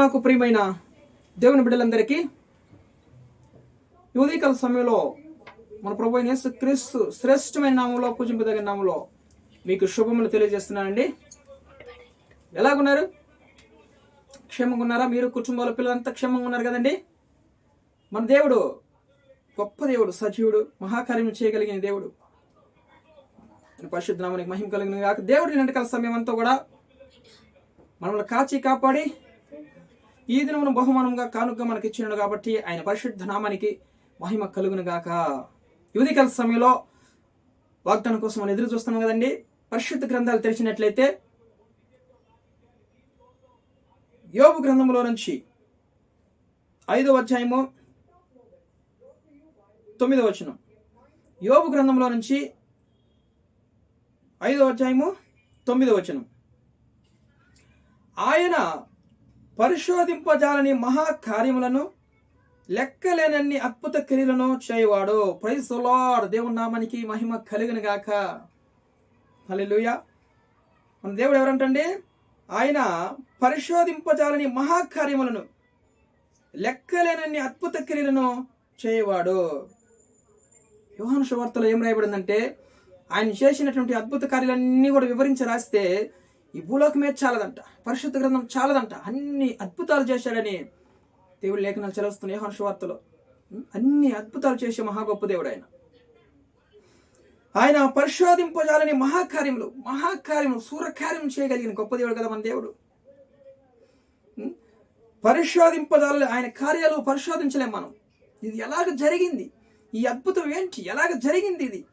మాకు ప్రియమైన దేవుని బిడ్డలందరికీ ఈ సమయంలో మన ప్రభు అయిన క్రీస్తు శ్రేష్టమైన నామంలో పూజింపదగిన నామంలో మీకు శుభములు తెలియజేస్తున్నానండి. ఎలాగున్నారు? క్షేమంగా ఉన్నారా? మీరు కుటుంబాల పిల్లలంతా క్షేమంగా ఉన్నారు కదండి? మన దేవుడు గొప్ప దేవుడు సజీవుడు మహాకార్యం చేయగలిగిన దేవుడు. పరిశుద్ధ నామానికి మహిమ కలిగిన కాక దేవుడి నిండకాల సమయం అంతా కూడా మనల్ని కాచి కాపాడి ఈ దినమును బహుమానంగా కానుక మనకి ఇచ్చినాడు కాబట్టి ఆయన పరిశుద్ధ నామానికి మహిమ కలుగును గాక. యువతికల సమయంలో వాగ్దానం కోసం మనం ఎదురు చూస్తున్నాం కదండి. పరిశుద్ధ గ్రంథాలు తెరిచినట్లయితే యోగు గ్రంథంలో నుంచి ఐదో అధ్యాయము తొమ్మిదో వచనం. యోగు గ్రంథంలో నుంచి ఐదో అధ్యాయము తొమ్మిదో వచనం. ఆయన పరిశోధింపజాలని మహాకార్యములను లెక్కలేనన్ని అద్భుత క్రియలను చేయవాడు. ప్రైజ్ లార్డ్ దేవుని నామానికి మహిమ కలిగిన గాక హల్లెలూయా మన దేవుడు ఎవరంటండి? ఆయన పరిశోధింపజాలని మహాకార్యములను లెక్కలేనన్ని అద్భుత క్రియలను చేయవాడు. యోహాను శువార్తలో ఏం రాయబడిందంటే ఆయన చేసినటువంటి అద్భుత కార్యాలన్నీ కూడా వివరించి రాస్తే ఈ భూలోకమే చాలదంట. పరిశుద్ధ గ్రంథం చాలదంట. అన్ని అద్భుతాలు చేశాడని దేవుడి లేఖనాలు చలవస్తున్నాయి హర్షవార్తలో అన్ని అద్భుతాలు చేసే మహా గొప్ప దేవుడు ఆయన. ఆయన పరిశోధింపజాలని మహాకార్యములు మహాకార్యములు సూరకార్యం చేయగలిగిన గొప్ప దేవుడు కదా మన దేవుడు. పరిశోధింపజాలని ఆయన కార్యాలు పరిశోధించలేం మనం. ఇది ఎలాగ జరిగింది? ఈ అద్భుతం ఏంటి? ఎలాగ జరిగింది ఇది?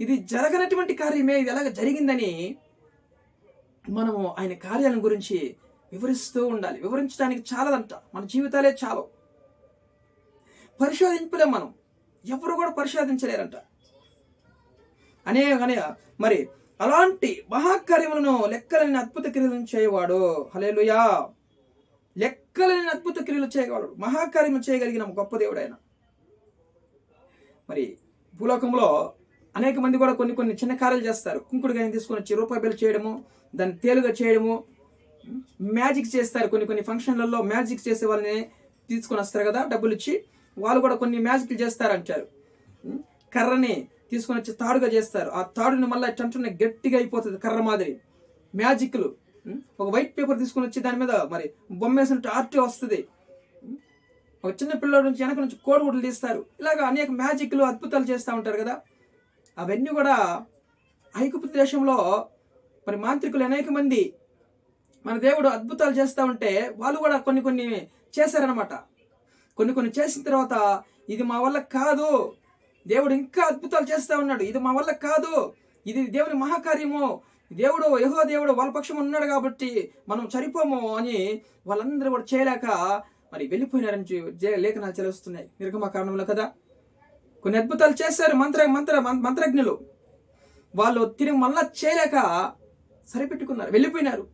ఇది జరగనటువంటి కార్యమే. ఇది ఎలాగ జరిగిందని మనము ఆయన కార్యాలను గురించి వివరిస్తూ ఉండాలి. వివరించడానికి చాలదంట. మన జీవితాలే చాలు పరిశోధింపలేం మనం. ఎవరు కూడా పరిశోధించలేరంట. అనే అనే మరి అలాంటి మహాకార్యములను లెక్కలేని అద్భుత క్రియలను చేయవాడు. హలేలుయా లెక్కలేని అద్భుత క్రియలు చేయగలడు మహాకార్యము చేయగలిగిన గొప్ప దేవుడు ఆయన మరి భూలోకంలో అనేక మంది కూడా కొన్ని కొన్ని చిన్న కార్యాలు చేస్తారు. కుంకుడుగాయని తీసుకొని వచ్చి రూపాయి బిల్ చేయడము దాన్ని తేలుగా చేయడము మ్యాజిక్ చేస్తారు కొన్ని కొన్ని ఫంక్షన్లలో. మ్యాజిక్ చేసే వాళ్ళని తీసుకొని వస్తారు కదా డబ్బులు ఇచ్చి. వాళ్ళు కూడా కొన్ని మ్యాజిక్లు చేస్తారంటారు కర్రని తీసుకొని వచ్చి తాడుగా చేస్తారు. ఆ తాడుని మళ్ళీ చంటున్న గట్టిగా అయిపోతుంది కర్ర మాదిరి. మ్యాజిక్లు ఒక వైట్ పేపర్ తీసుకొని వచ్చి దాని మీద మరి బొమ్మ వేసినట్టు ఆర్ట్ వస్తుంది. ఒక చిన్న పిల్లల నుంచి వెనక నుంచి కోడిగుడ్లు తీస్తారు. ఇలాగ అనేక మ్యాజిక్లు అద్భుతాలు చేస్తూ ఉంటారు కదా. అవన్నీ కూడా ఐగుప్తు దేశంలో మరి మాంత్రికులు అనేక మంది మన దేవుడు అద్భుతాలు చేస్తూ ఉంటే వాళ్ళు కూడా కొన్ని కొన్ని చేశారనమాట కొన్ని కొన్ని చేసిన తర్వాత ఇది మా వల్ల కాదు దేవుడు ఇంకా అద్భుతాలు చేస్తూ ఉన్నాడు ఇది మా వల్ల కాదు ఇది దేవుని మహాకార్యము దేవుడు యహో దేవుడు వాళ్ళ పక్షం ఉన్నాడు కాబట్టి మనం చనిపోము అని వాళ్ళందరూ కూడా చేయలేక మరి వెళ్ళిపోయినారని లేఖనాలు తెలుస్తున్నాయి నిర్గమ కారణంలో కదా. కొన్ని అద్భుతాలు చేశారు మంత్ర మంత్ర మంత్రజ్ఞులు. వాళ్ళు తిరిగి మళ్ళా చేయలేక సరిపెట్టుకున్నారు వెళ్ళిపోయినారు.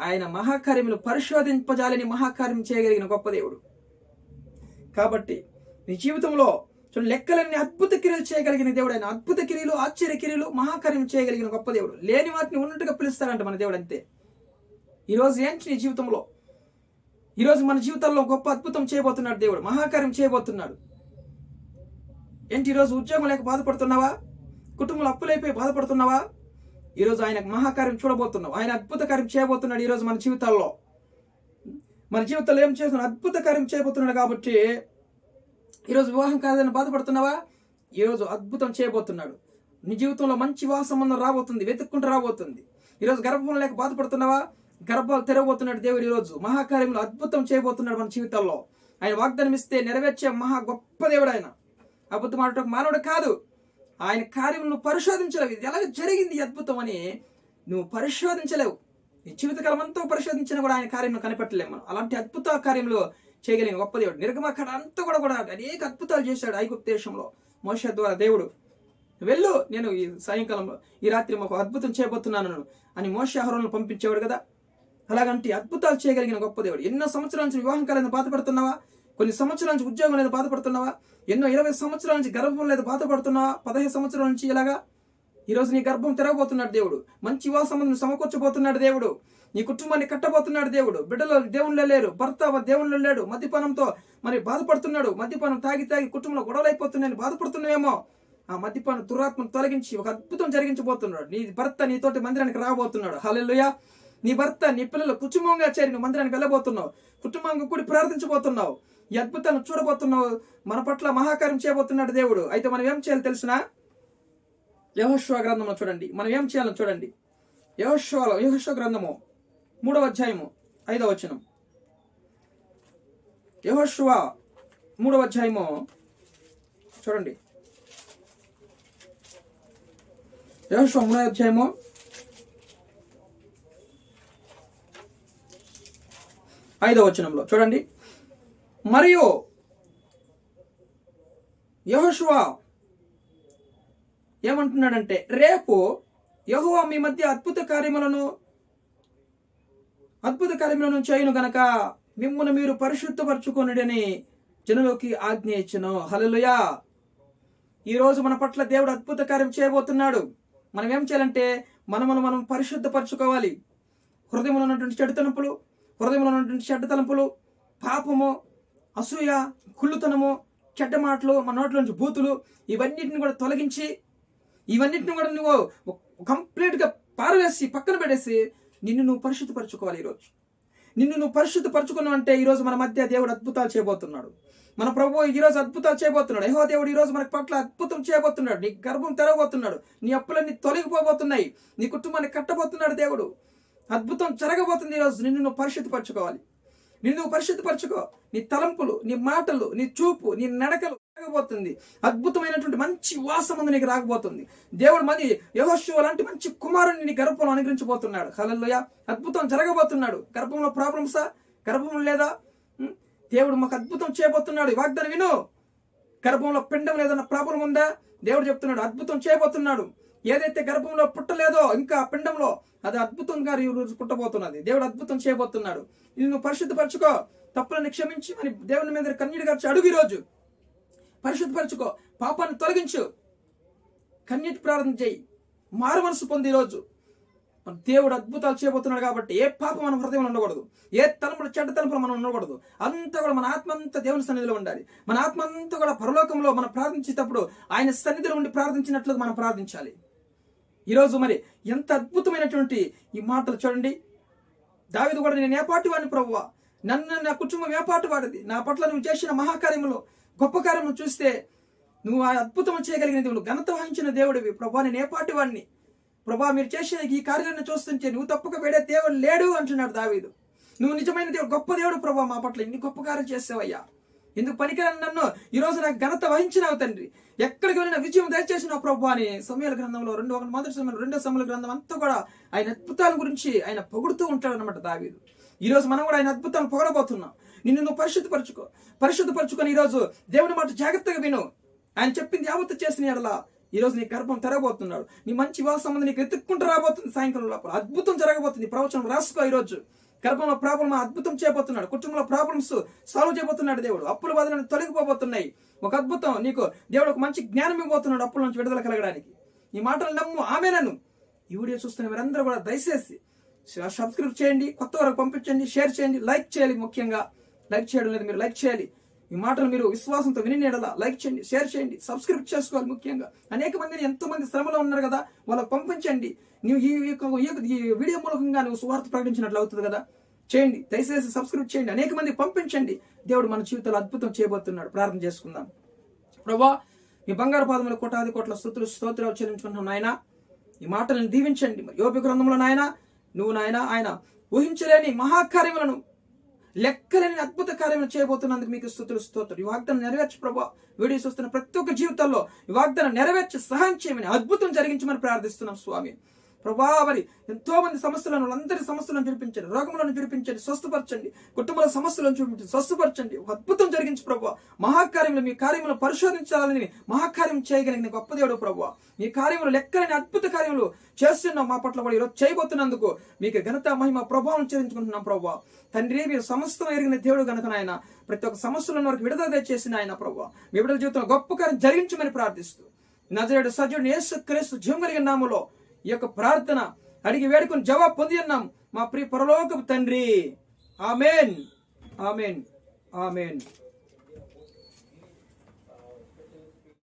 ఆయన మహాకార్యములు పరిశోధింపజాలని మహాకార్యం చేయగలిగిన గొప్ప దేవుడు. కాబట్టి నీ జీవితంలో చూడండి లెక్కలన్నీ అద్భుత క్రియలు చేయగలిగిన దేవుడు ఆయన. అద్భుత క్రియలు ఆశ్చర్య క్రియలు మహాకార్యం చేయగలిగిన గొప్ప దేవుడు. లేని వాటిని ఉన్నట్టుగా పిలుస్తాడంట మన దేవుడు అంతే. ఈరోజు ఏంటి నీ జీవితంలో? ఈరోజు మన జీవితంలో గొప్ప అద్భుతం చేయబోతున్నాడు దేవుడు. మహాకార్యం చేయబోతున్నాడు. ఏంటి ఈరోజు ఉద్యోగం లేక బాధపడుతున్నావా? కుటుంబంలో అప్పులైపోయి బాధపడుతున్నావా? ఈరోజు ఆయన మహాకార్యం చూడబోతున్నావు. ఆయన అద్భుత కార్యం చేయబోతున్నాడు ఈరోజు మన జీవితాల్లో. మన జీవితంలో ఏం చేస్తున్నాడు? అద్భుత కార్యం చేయబోతున్నాడు కాబట్టి ఈరోజు వివాహం కాదని బాధపడుతున్నావా? ఈరోజు అద్భుతం చేయబోతున్నాడు. నీ జీవితంలో మంచి వివాహ సంబంధం రాబోతుంది వెతుక్కుంటూ రాబోతుంది. ఈరోజు గర్భం లేక బాధపడుతున్నావా? గర్భాలు తెరవబోతున్నాడు దేవుడు ఈరోజు. మహాకార్యంలో అద్భుతం చేయబోతున్నాడు మన జీవితాల్లో. ఆయన వాగ్దానం ఇస్తే నెరవేర్చే మహా గొప్ప దేవుడు ఆయన. అబద్ధం ఆడటం మానవుడు కాదు. ఆయన కార్యం నువ్వు పరిశోధించలేవు. ఇది ఎలా జరిగింది అద్భుతం అని నువ్వు పరిశోధించలేవు. నీ జీవితకాలం అంతా పరిశోధించినా కూడా ఆయన కార్యం నువ్వు కనిపెట్టలేము మనం. అలాంటి అద్భుత కార్యంలో చేయగలిగిన గొప్ప దేవుడు. నిర్గమాకాండ అంతా కూడా కూడా అనేక అద్భుతాలు చేశాడు ఐగుప్తు దేశంలో. మోష ద్వారా దేవుడు. వెళ్ళు నేను ఈ సాయంకాలంలో ఈ రాత్రి ఒక అద్భుతం చేయబోతున్నాను అని మోష ఆహారంలో పంపించేవాడు కదా. అలాగంటే అద్భుతాలు చేయగలిగిన గొప్ప దేవుడు. ఎన్నో సంవత్సరాల నుంచి వివాహం కాలేదు బాధపడుతున్నావా? కొన్ని సంవత్సరాల నుంచి ఉద్యోగం లేదు బాధపడుతున్నావా? ఎన్నో ఇరవై సంవత్సరాల నుంచి గర్భం లేదు బాధపడుతున్నా. పదహైదు సంవత్సరాల నుంచి ఇలాగా ఈరోజు నీ గర్భం తిరగబోతున్నాడు దేవుడు. మంచి వివాహ సంబంధం సమకూర్చబోతున్నాడు దేవుడు. నీ కుటుంబాన్ని కట్టబోతున్నాడు దేవుడు. బిడ్డలు దేవుళ్ళు లేరు భర్త దేవుళ్ళు లేడు. మద్యపానంతో మరి బాధపడుతున్నాడు. మద్యపానం తాగి తాగి కుటుంబంలో గొడవలైపోతున్నాయని బాధపడుతున్నాయేమో ఆ మద్యపాన దురాత్మను తొలగించి ఒక అద్భుతం జరిగించబోతున్నాడు. నీ భర్త నీతోటి మందిరానికి రాబోతున్నాడు. హలెల్లుయా. నీ భర్త నీ పిల్లలు కుటుంబంగా చేరి నువ్వు మందిరానికి వెళ్ళబోతున్నావు. కుటుంబంగా కూడి ప్రార్థించబోతున్నావు. ఈ అద్భుతాలను చూడబోతున్నావు. మన పట్ల మహాకార్యం చేయబోతున్నాడు దేవుడు. అయితే మనం ఏం చేయాలి తెలిసిన? యహోశ్వ గ్రంథంలో చూడండి. మనం ఏం చేయాలో చూడండి. యహోశ్వలో యహోశ్వ గ్రంథము మూడవ అధ్యాయము ఐదవ వచనం. యహోశ్వ మూడవ అధ్యాయము చూడండి. యహోశ్వ మూడవ అధ్యాయము ఐదవ వచనంలో చూడండి. మరియు యహోషువా ఏమంటున్నాడంటే రేపు యహోవా మీ మధ్య అద్భుత కార్యములను అద్భుత కార్యములను చేయను గనక మిమ్మల్ని మీరు పరిశుద్ధపరచుకొనుడని జనులోకి ఆజ్ఞ ఇచ్చను. హలలుయా ఈరోజు మన పట్ల దేవుడు అద్భుత కార్యం చేయబోతున్నాడు. మనం ఏం చేయాలంటే మనమును మనం పరిశుద్ధపరచుకోవాలి. హృదయంలో ఉన్నటువంటి చెడు తలుపులు హృదయంలో ఉన్నటువంటి చెడ్డ తలంపులు పాపము అసూయ కుళ్ళుతనము చెడ్డ మాటలు మన నోట్లోంచి బూతులు ఇవన్నిటిని కూడా తొలగించి ఇవన్నిటిని కూడా నువ్వు కంప్లీట్గా పారవేసి పక్కన పెట్టేసి నిన్ను నువ్వు పరిశుద్ధపరచుకోవాలి ఈరోజు. నిన్ను నువ్వు పరిశుద్ధపరచుకున్నావు అంటే ఈరోజు మన మధ్య దేవుడు అద్భుతాలు చేయబోతున్నాడు. మన ప్రభు ఈరోజు అద్భుతాలు చేయబోతున్నాడు. యహో దేవుడు ఈరోజు మన పట్ల అద్భుతం చేయబోతున్నాడు. నీ గర్భం తెరవబోతున్నాడు. నీ అప్పులన్నీ తొలగిపోబోతున్నాయి. నీ కుటుంబాన్ని కట్టబోతున్నాడు దేవుడు. అద్భుతం జరగబోతుంది ఈరోజు. నిన్ను నువ్వు పరిశుద్ధపరచుకోవాలి. నిన్ను నువ్వు పరిశుద్ధపరచుకో. నీ తలంపులు నీ మాటలు నీ చూపు నీ నడకలు రాకపోతుంది. అద్భుతమైనటువంటి మంచి వాసమందు నీకు రాకపోతుంది. దేవుడు మంది యహోశివ లాంటి మంచి కుమారుని నీ గర్భంలో అనుగ్రహించబోతున్నాడు. హలల్లోయ. అద్భుతం జరగబోతున్నాడు. గర్భంలో ప్రాబ్లమ్సా? గర్భం లేదా? దేవుడు మాకు అద్భుతం చేయబోతున్నాడు. ఈ వాగ్దానం విను. గర్భంలో పిండం లేదన్న ప్రాబ్లం ఉందా? దేవుడు చెప్తున్నాడు అద్భుతం చేయబోతున్నాడు. ఏదైతే గర్భంలో పుట్టలేదో ఇంకా పిండంలో అది అద్భుతంగా ఈ రోజు పుట్టబోతున్నది దేవుడు అద్భుతం చేయబోతున్నాడు. ఇది నువ్వు పరిశుద్ధపరచుకో. తప్పులను క్షమించి. మరి దేవుని మీద కన్నీడు గార్చి అడుగు ఈరోజు. పరిశుద్ధపరచుకో. పాపాన్ని తొలగించు. కన్యటి ప్రార్థన చేయి. మారు మనసు పొంది ఈరోజు. మన దేవుడు అద్భుతాలు చేయబోతున్నాడు కాబట్టి ఏ పాపం మన హృదయంలో ఉండకూడదు. ఏ తలంపులు చెడ్డ తలంపులు మనం ఉండకూడదు. అంతా కూడా మన ఆత్మ అంతా దేవుని సన్నిధిలో ఉండాలి. మన ఆత్మ అంతా కూడా పరలోకంలో మనం ప్రార్థించేటప్పుడు ఆయన సన్నిధిలో ఉండి ప్రార్థించినట్లు మనం ప్రార్థించాలి. ఈరోజు మరి ఎంత అద్భుతమైనటువంటి ఈ మాటలు చూడండి. దావిదు కూడా నేను ఏపాటి వాడిని ప్రభువా. నన్ను నా కుటుంబం ఏపాటి వాడిది నా పట్ల నువ్వు చేసిన మహాకార్యములు గొప్ప కార్యములు చూస్తే నువ్వు ఆ అద్భుతం చేయగలిగిన దేవుడు ఘనత వహించిన దేవుడివి. ప్రభా నేను ఏపాటి వాడిని ప్రభా మీరు చేసిన ఈ కార్యాలను చూస్తుంటే నువ్వు తప్పక వేడే దేవుడు లేడు అంటున్నాడు దావీదు. నువ్వు నిజమైన దేవుడు గొప్ప దేవుడు ప్రభా మా పట్ల. ఇన్ని గొప్ప కార్యం చేసావయ్యా. ఎందుకు పనికిరాని నన్ను? ఈ రోజు నాకు ఘనత వహించినావు తండ్రి. ఎక్కడికి వెళ్ళిన విజయం దయచేసిన ప్రభు అని సమయాల గ్రంథంలో రెండో ఒక మొదటి సమయంలో రెండో సమయాల గ్రంథం అంతా కూడా ఆయన అద్భుతాల గురించి ఆయన పొగుడుతూ ఉంటాడు అనమాట దావీదు. ఈ రోజు మనం కూడా ఆయన అద్భుతాలు పొగడబోతున్నాం. నిన్ను నువ్వు పరిశుద్ధపరచుకో. పరిశుద్ధపరచుకొని ఈ రోజు దేవుని మాట జాగ్రత్తగా విను. ఆయన చెప్పింది యావత్తు చేసిన ఎడలా ఈరోజు నీ గర్భం తెరబోతున్నాడు నీ మంచి వివాహ సంబంధం నీకు ఎత్తుక్కుంటూ రాబోతుంది సాయంకాలం లోపల. అద్భుతం జరగబోతుంది. ప్రవచనం రాసుకో ఈ రోజు. గర్భంలో ప్రాబ్లం అద్భుతం చేయబోతున్నాడు కుటుంబంలో ప్రాబ్లమ్స్ సాల్వ్ చేయబోతున్నాడు దేవుడు. అప్పుల బాధలను తొలగిపోబోతున్నాయి. ఒక అద్భుతం నీకు దేవుడు ఒక మంచి జ్ఞానం ఇవ్వబోతున్నాడు అప్పుల నుంచి విడుదల కలగడానికి. ఈ మాటలు నమ్ము ఆమె నన్ను ఈ వీడియో చూస్తున్న మీరందరూ కూడా దయచేసి సబ్స్క్రైబ్ చేయండి కొత్త వరకు పంపించండి షేర్ చేయండి లైక్ చేయాలి ముఖ్యంగా. లైక్ చేయడం లేదు మీరు లైక్ చేయాలి. ఈ మాటలు మీరు విశ్వాసంతో విని నీడలా లైక్ చేయండి షేర్ చేయండి సబ్స్క్రైబ్ చేసుకోవాలి ముఖ్యంగా. అనేక మందిని ఎంతో మంది శ్రమలో ఉన్నారు కదా వాళ్ళకి పంపించండి. నువ్వు ఈ యొక్క- ఈ వీడియో మూలకంగా నువ్వు సువార్త ప్రకటించినట్లు అవుతుంది కదా. చేయండి దయచేసి సబ్స్క్రైబ్ చేయండి. అనేక మంది పంపించండి. దేవుడు మన జీవితంలో అద్భుతం చేయబోతున్నాడు. ప్రార్థన చేసుకుందాం. ప్రభా మీ బంగారు పాదముల కోటాది కోట్ల స్థుతులు స్తోత్రాలు చెల్లించుకుంటున్నాం నాయన. ఈ మాటలను దీవించండి. యోగి యోపి గ్రంథంలో నాయన నువ్వు నాయన ఆయన ఊహించలేని మహాకార్యములను లెక్కలేని అద్భుత కార్యం చేయబోతున్నందుకు మీకు స్థుతులు స్తోత్రం ఈ వాగ్దానం నెరవేర్చు ప్రభా. వీడియో చూస్తున్న ప్రతి ఒక్క జీవితాల్లో ఈ వాగ్దానం నెరవేర్చి సహాయం చేయమని అద్భుతం జరిగించమని ప్రార్థిస్తున్నాం స్వామి. ప్రభావరి ఎంతో మంది సమస్యలను వాళ్ళందరి సమస్యలను చూపించండి రోగములను చూపించండి స్వస్థపరచండి. కుటుంబాల సమస్యలను చూపించండి. స్వస్థపరచండి. అద్భుతం జరిగించి ప్రభు మహాకార్యములు మీ కార్యములు పరిశోధించాలని మహాకార్యం చేయగలిగిన గొప్ప దేవుడు ప్రభు మీ కార్యములు లెక్కలేని అద్భుత కార్యములు చేస్తున్నాం మా పట్ల కూడా ఈరోజు చేయబోతున్నందుకు మీకు ఘనత మహిమ ప్రభావం చెల్లించుకుంటున్నాం ప్రభు తండ్రి మీరు సమస్తం ఎరిగిన దేవుడు గనుక నాయన ప్రతి ఒక్క సమస్యలను వరకు విడుదల చేసిన ఆయన ప్రభు మీ విడుదల జీవితంలో గొప్ప కార్యం జరిగించమని ప్రార్థిస్తూ. నజరేడు సజ్జుడు యేసు క్రీస్తు జీవం కలిగిన నామలో ఈ యొక్క ప్రార్థన అడిగి వేడుకొని జవాబు పొంది ఉన్నాం మా ప్రియ పరలోకపు తండ్రి. ఆమెన్. ఆమెన్. ఆమెన్.